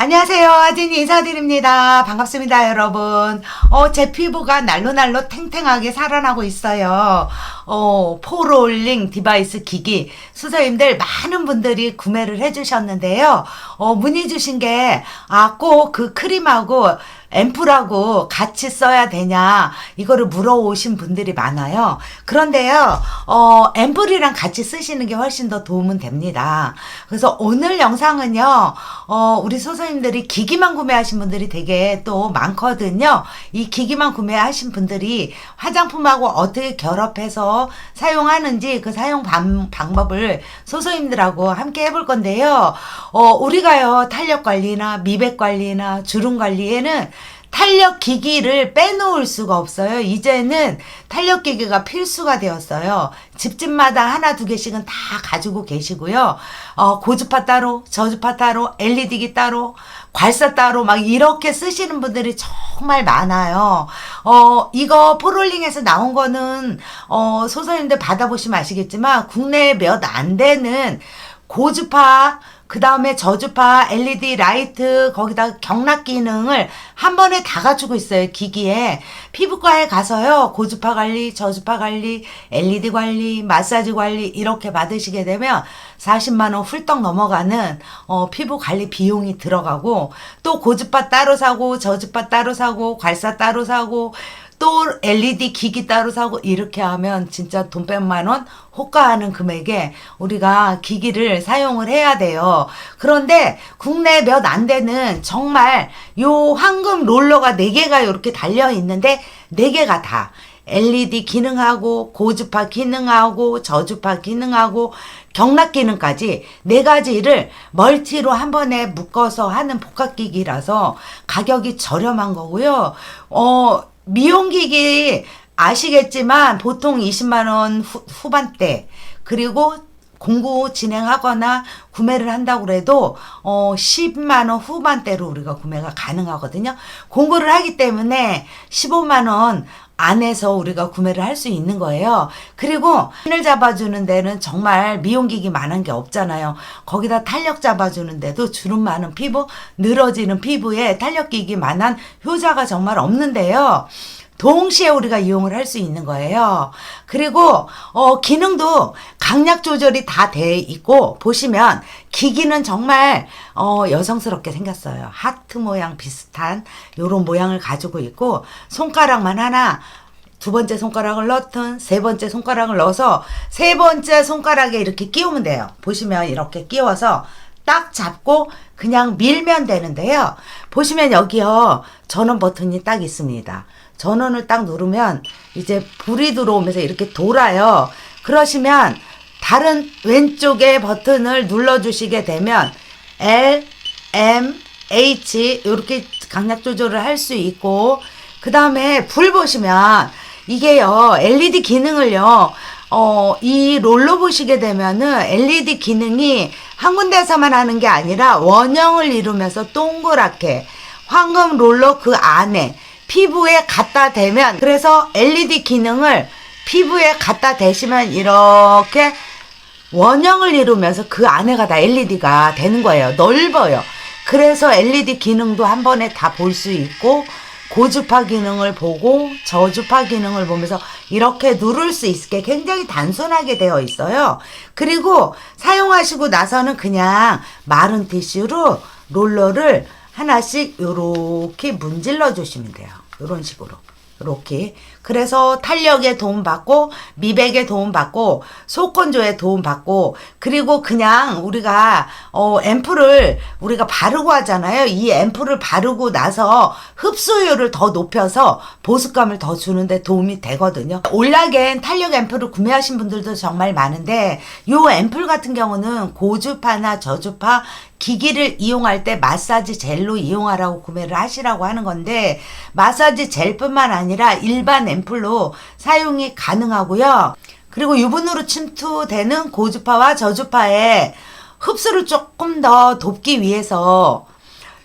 안녕하세요. 아진이 인사드립니다. 반갑습니다, 여러분. 어, 제 피부가 날로날로 탱탱하게 살아나고 있어요. 어, 포롤링 디바이스 기기. 수서님들 많은 분들이 구매를 해주셨는데요. 어, 문의 주신 게, 아, 꼭 그 크림하고 앰플하고 같이 써야 되냐 이거를 물어오신 분들이 많아요. 그런데요, 어, 앰플이랑 같이 쓰시는 게 훨씬 더 도움은 됩니다. 그래서 오늘 영상은요, 어, 우리 소설님들이 기기만 구매하신 분들이 되게 또 많거든요. 이 기기만 구매하신 분들이 화장품하고 어떻게 결합해서 사용하는지 그 사용 방, 방법을 소소님들하고 함께 해볼 건데요. 어, 우리가요, 탄력 관리나 미백 관리나 주름 관리에는 탄력 기기를 빼놓을 수가 없어요. 이제는 탄력 기기가 필수가 되었어요. 집집마다 하나 두 개씩은 다 가지고 계시고요. 어, 고주파 따로, 저주파 따로, LED기 따로, 괄사 따로 막 이렇게 쓰시는 분들이 정말 많아요. 어, 이거 포롤링에서 나온 거는 어, 소설님들 받아보시면 아시겠지만 국내에 몇 안 되는 고주파 그 다음에 저주파, LED 라이트, 거기다 경락 기능을 한 번에 다 갖추고 있어요, 기기에. 피부과에 가서요, 고주파 관리, 저주파 관리, LED 관리, 마사지 관리, 이렇게 받으시게 되면 40만원 훌떡 넘어가는, 어, 피부 관리 비용이 들어가고, 또 고주파 따로 사고, 저주파 따로 사고, 괄사 따로 사고, 또 LED 기기 따로 사고 이렇게 하면 진짜 돈 뺀만 원 호가하는 금액에 우리가 기기를 사용을 해야 돼요. 그런데 국내 몇 안 되는 정말 요 황금 롤러가 4개가 이렇게 달려 있는데 4개가 다 LED 기능하고 고주파 기능하고 저주파 기능하고 경락 기능까지 네 가지를 멀티로 한 번에 묶어서 하는 복합기기라서 가격이 저렴한 거고요. 어, 미용기기 아시겠지만 보통 20만원 후반대 그리고 공구 진행하거나 구매를 한다고 그래도 어 10만 원 후반대로 우리가 구매가 가능하거든요. 공구를 하기 때문에 15만 원 안에서 우리가 구매를 할 수 있는 거예요. 그리고 핀을 잡아주는 데는 정말 미용기기 많은 게 없잖아요. 거기다 탄력 잡아주는 데도 주름 많은 피부, 늘어지는 피부에 탄력기기 만한 효자가 정말 없는데요. 동시에 우리가 이용을 할 수 있는 거예요. 그리고 어 기능도 강약 조절이 다 돼 있고 보시면 기기는 정말 어 여성스럽게 생겼어요. 하트 모양 비슷한 요런 모양을 가지고 있고 손가락만 하나 두 번째 손가락을 넣든 세 번째 손가락을 넣어서 세 번째 손가락에 이렇게 끼우면 돼요. 보시면 이렇게 끼워서 딱 잡고 그냥 밀면 되는데요. 보시면 여기요 전원 버튼이 딱 있습니다. 전원을 딱 누르면 이제 불이 들어오면서 이렇게 돌아요. 그러시면 다른 왼쪽에 버튼을 눌러주시게 되면 L, M, H 이렇게 강약 조절을 할 수 있고 그 다음에 불 보시면 이게요 LED 기능을요 어, 이 롤러 보시게 되면은 LED 기능이 한 군데서만 하는 게 아니라 원형을 이루면서 동그랗게 황금 롤러 그 안에 피부에 갖다 대면 그래서 LED 기능을 피부에 갖다 대시면 이렇게 원형을 이루면서 그 안에가 다 LED가 되는 거예요. 넓어요. 그래서 LED 기능도 한 번에 다 볼 수 있고 고주파 기능을 보고 저주파 기능을 보면서 이렇게 누를 수 있게 굉장히 단순하게 되어 있어요. 그리고 사용하시고 나서는 그냥 마른 티슈로 롤러를 하나씩 요렇게 문질러 주시면 돼요. 요런 식으로. 이렇게 그래서 탄력에 도움 받고 미백에 도움 받고 속건조에 도움 받고 그리고 그냥 우리가 어 앰플을 우리가 바르고 하잖아요. 이 앰플을 바르고 나서 흡수율을 더 높여서 보습감을 더 주는데 도움이 되거든요. 올라겐 탄력 앰플을 구매하신 분들도 정말 많은데 요 앰플 같은 경우는 고주파나 저주파 기기를 이용할 때 마사지 젤로 이용하라고 구매를 하시라고 하는 건데 마사지 젤뿐만 아니라 일반 앰플로 사용이 가능하고요. 그리고 유분으로 침투되는 고주파와 저주파의 흡수를 조금 더 돕기 위해서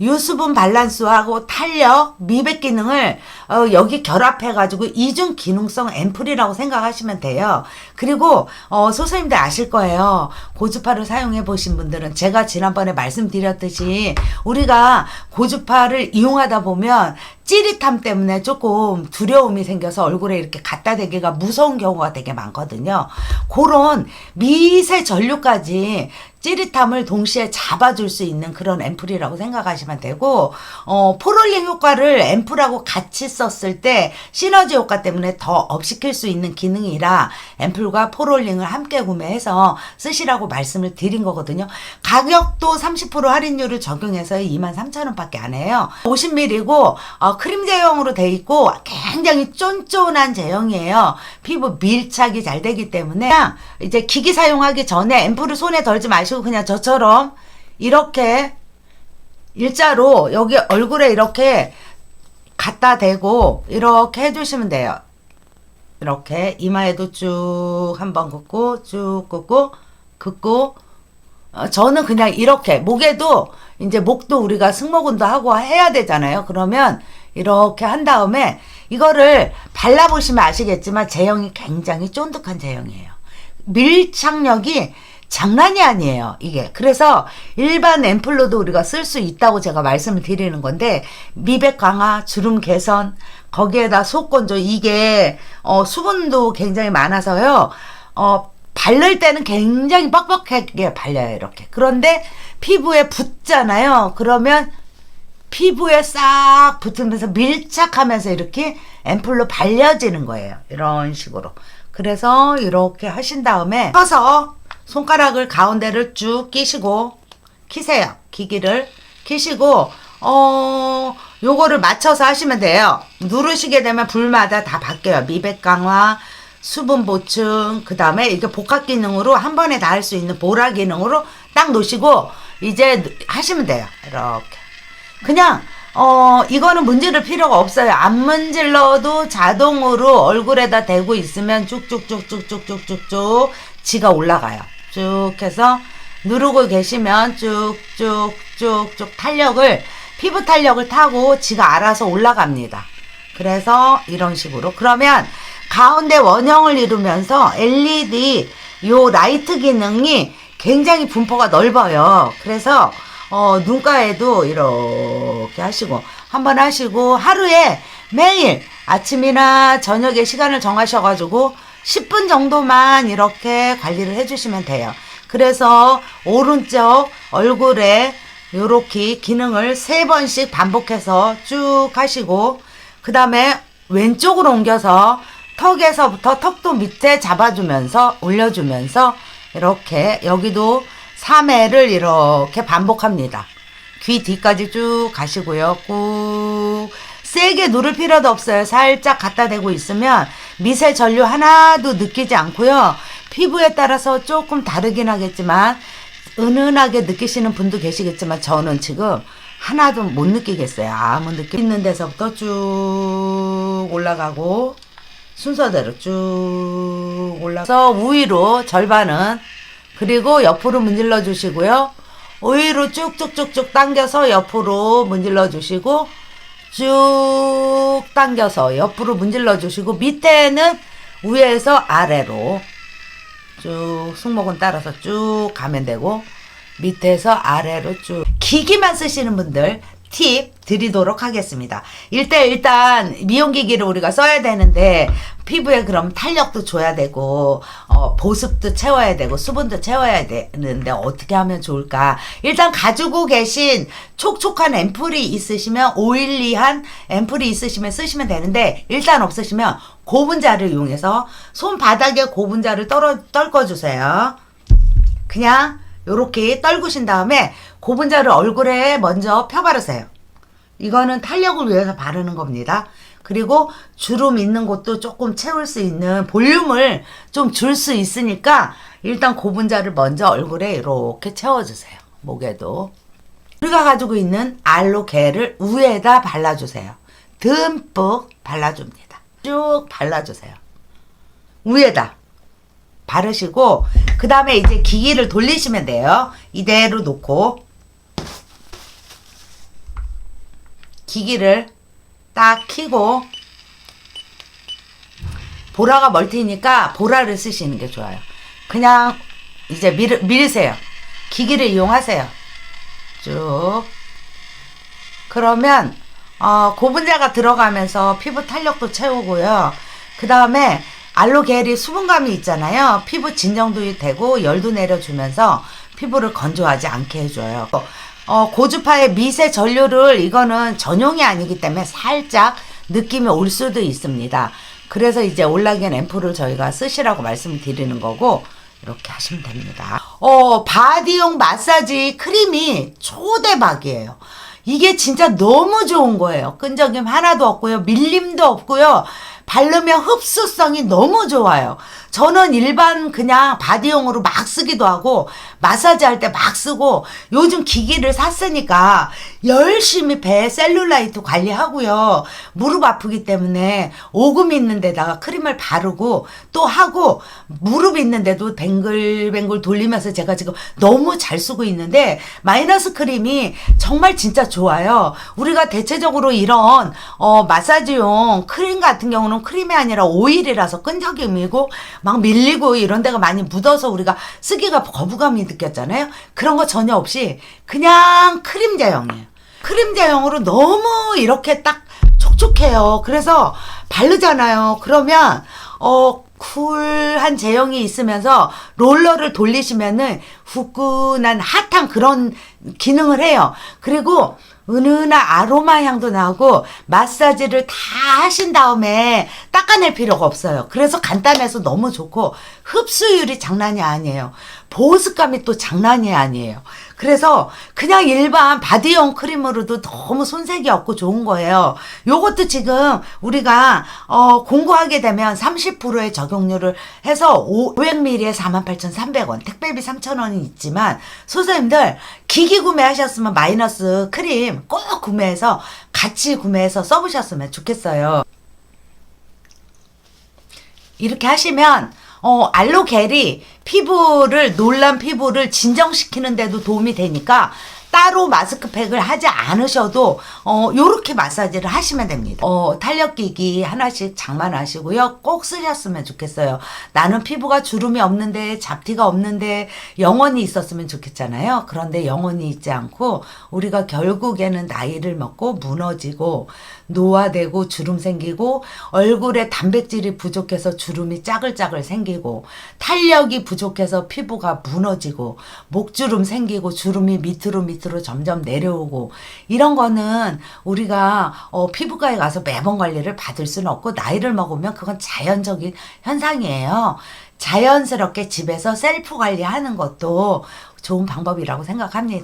유수분 밸런스하고 탄력, 미백 기능을 어, 여기 결합해가지고 이중 기능성 앰플이라고 생각하시면 돼요. 그리고 어, 소선님들 아실 거예요. 고주파를 사용해 보신 분들은 제가 지난번에 말씀드렸듯이 우리가 고주파를 이용하다 보면 찌릿함 때문에 조금 두려움이 생겨서 얼굴에 이렇게 갖다 대기가 무서운 경우가 되게 많거든요. 그런 미세 전류까지 찌릿함을 동시에 잡아줄 수 있는 그런 앰플이라고 생각하시면 되고, 어, 포롤링 효과를 앰플하고 같이 썼을 때 시너지 효과 때문에 더 업시킬 수 있는 기능이라 앰플과 포롤링을 함께 구매해서 쓰시라고 말씀을 드린 거거든요. 가격도 30% 할인율을 적용해서 23,000원 밖에 안 해요. 50ml고, 어, 크림 제형으로 돼 있고 굉장히 쫀쫀한 제형이에요. 피부 밀착이 잘 되기 때문에 이제 기기 사용하기 전에 앰플을 손에 덜지 마시고 그냥 저처럼 이렇게 일자로 여기 얼굴에 이렇게 갖다 대고 이렇게 해주시면 돼요. 이렇게 이마에도 쭉 한번 긋고 쭉 긋고 긋고 어, 저는 그냥 이렇게 목에도 이제 목도 우리가 승모근도 하고 해야 되잖아요. 그러면 이렇게 한 다음에 이거를 발라보시면 아시겠지만 제형이 굉장히 쫀득한 제형이에요. 밀착력이 장난이 아니에요. 이게. 그래서 일반 앰플로도 우리가 쓸 수 있다고 제가 말씀을 드리는 건데 미백 강화, 주름 개선, 거기에다 속건조 이게 어, 수분도 굉장히 많아서요. 어, 바를 때는 굉장히 뻑뻑하게 발려요. 이렇게. 그런데 피부에 붙잖아요. 그러면 피부에 싹 붙으면서 밀착하면서 이렇게 앰플로 발려지는 거예요. 이런 식으로. 그래서 이렇게 하신 다음에 펴서 손가락을 가운데를 쭉 끼시고 키세요. 기기를 키시고 어 요거를 맞춰서 하시면 돼요. 누르시게 되면 불마다 다 바뀌어요. 미백 강화, 수분 보충, 그 다음에 이게 복합 기능으로 한 번에 다 할 수 있는 보라 기능으로 딱 놓으시고 이제 하시면 돼요. 이렇게. 그냥 어 이거는 문지를 필요가 없어요. 안 문질러도 자동으로 얼굴에다 대고 있으면 쭉쭉쭉쭉쭉쭉쭉쭉 지가 올라가요. 쭉 해서 누르고 계시면 쭉쭉쭉쭉 탄력을 피부 탄력을 타고 지가 알아서 올라갑니다. 그래서 이런 식으로 그러면 가운데 원형을 이루면서 LED 요 라이트 기능이 굉장히 분포가 넓어요. 그래서 어, 눈가에도 이렇게 하시고 한번 하시고 하루에 매일 아침이나 저녁에 시간을 정하셔가지고 10분 정도만 이렇게 관리를 해주시면 돼요. 그래서 오른쪽 얼굴에 요렇게 기능을 세 번씩 반복해서 쭉 하시고 그 다음에 왼쪽으로 옮겨서 턱에서부터 턱도 밑에 잡아주면서 올려주면서 이렇게 여기도 3회를 이렇게 반복합니다. 귀 뒤까지 쭉 가시고요. 꾹 세게 누를 필요도 없어요. 살짝 갖다 대고 있으면 미세 전류 하나도 느끼지 않고요. 피부에 따라서 조금 다르긴 하겠지만 은은하게 느끼시는 분도 계시겠지만 저는 지금 하나도 못 느끼겠어요. 아무 느낌 있는 데서부터 쭉 올라가고 순서대로 쭉 올라서 우위로 절반은 그리고 옆으로 문질러 주시고요. 우위로 쭉쭉쭉쭉 당겨서 옆으로 문질러 주시고 쭉 당겨서 옆으로 문질러 주시고 밑에는 위에서 아래로 쭉 승모근 따라서 쭉 가면 되고 밑에서 아래로 쭉 기기만 쓰시는 분들 팁 드리도록 하겠습니다. 일단 일단 미용기기를 우리가 써야 되는데 피부에 그럼 탄력도 줘야 되고 어, 보습도 채워야 되고 수분도 채워야 되는데 어떻게 하면 좋을까? 일단 가지고 계신 촉촉한 앰플이 있으시면 오일리한 앰플이 있으시면 쓰시면 되는데 일단 없으시면 고분자를 이용해서 손바닥에 고분자를 떨어 떨궈 주세요. 그냥 요렇게 떨구신 다음에 고분자를 얼굴에 먼저 펴 바르세요. 이거는 탄력을 위해서 바르는 겁니다. 그리고 주름 있는 곳도 조금 채울 수 있는 볼륨을 좀 줄 수 있으니까 일단 고분자를 먼저 얼굴에 이렇게 채워주세요. 목에도. 우리가 가지고 있는 알로게를 위에다 발라주세요. 듬뿍 발라줍니다. 쭉 발라주세요. 위에다. 바르시고 그 다음에 이제 기기를 돌리시면 돼요. 이대로 놓고 기기를 딱 키고 보라가 멀티니까 보라를 쓰시는 게 좋아요. 그냥 이제 밀, 밀으세요. 기기를 이용하세요. 쭉. 그러면 어, 고분자가 들어가면서 피부 탄력도 채우고요. 그 다음에 알로겔이 수분감이 있잖아요. 피부 진정도 되고 열도 내려주면서 피부를 건조하지 않게 해줘요. 어, 고주파의 미세 전류를 이거는 전용이 아니기 때문에 살짝 느낌이 올 수도 있습니다. 그래서 이제 올라겐 앰플을 저희가 쓰시라고 말씀을 드리는 거고 이렇게 하시면 됩니다. 어, 바디용 마사지 크림이 초대박이에요. 이게 진짜 너무 좋은 거예요. 끈적임 하나도 없고요. 밀림도 없고요. 바르면 흡수성이 너무 좋아요. 저는 일반 그냥 바디용으로 막 쓰기도 하고 마사지 할 때 막 쓰고 요즘 기기를 샀으니까 열심히 배 셀룰라이트 관리하고요. 무릎 아프기 때문에 오금 있는 데다가 크림을 바르고 또 하고 무릎 있는데도 뱅글뱅글 돌리면서 제가 지금 너무 잘 쓰고 있는데 마이너스 크림이 정말 진짜 좋아요. 우리가 대체적으로 이런 어 마사지용 크림 같은 경우는 크림이 아니라 오일이라서 끈적임이고 막 밀리고 이런 데가 많이 묻어서 우리가 쓰기가 거부감이 느꼈잖아요. 그런 거 전혀 없이 그냥 크림 제형이에요. 크림 제형으로 너무 이렇게 딱 촉촉해요. 그래서 바르잖아요. 그러면 어 쿨한 제형이 있으면서 롤러를 돌리시면은 후끈한 핫한 그런 기능을 해요. 그리고 은은한 아로마 향도 나고 마사지를 다 하신 다음에 닦아낼 필요가 없어요. 그래서 간단해서 너무 좋고 흡수율이 장난이 아니에요. 보습감이 또 장난이 아니에요. 그래서 그냥 일반 바디용 크림으로도 너무 손색이 없고 좋은 거예요. 요것도 지금 우리가 어 공구하게 되면 30%의 적용률을 해서 500ml에 48,300원, 택배비 3,000원이 있지만 소소님들 기기 구매하셨으면 마이너스 크림 꼭 구매해서 같이 구매해서 써보셨으면 좋겠어요. 이렇게 하시면 어, 알로겔이 피부를 놀란 피부를 진정시키는 데도 도움이 되니까 따로 마스크팩을 하지 않으셔도 어 요렇게 마사지를 하시면 됩니다. 어 탄력기기 하나씩 장만하시고요. 꼭 쓰셨으면 좋겠어요. 나는 피부가 주름이 없는데 잡티가 없는데 영원히 있었으면 좋겠잖아요. 그런데 영원히 있지 않고 우리가 결국에는 나이를 먹고 무너지고 노화되고 주름 생기고 얼굴에 단백질이 부족해서 주름이 짜글짜글 생기고 탄력이 부족해서 피부가 무너지고 목주름 생기고 주름이 밑으로 밑으로 점점 내려오고 이런 거는 우리가 어, 피부과에 가서 매번 관리를 받을 수는 없고 나이를 먹으면 그건 자연적인 현상이에요. 자연스럽게 집에서 셀프 관리하는 것도 좋은 방법이라고 생각합니다.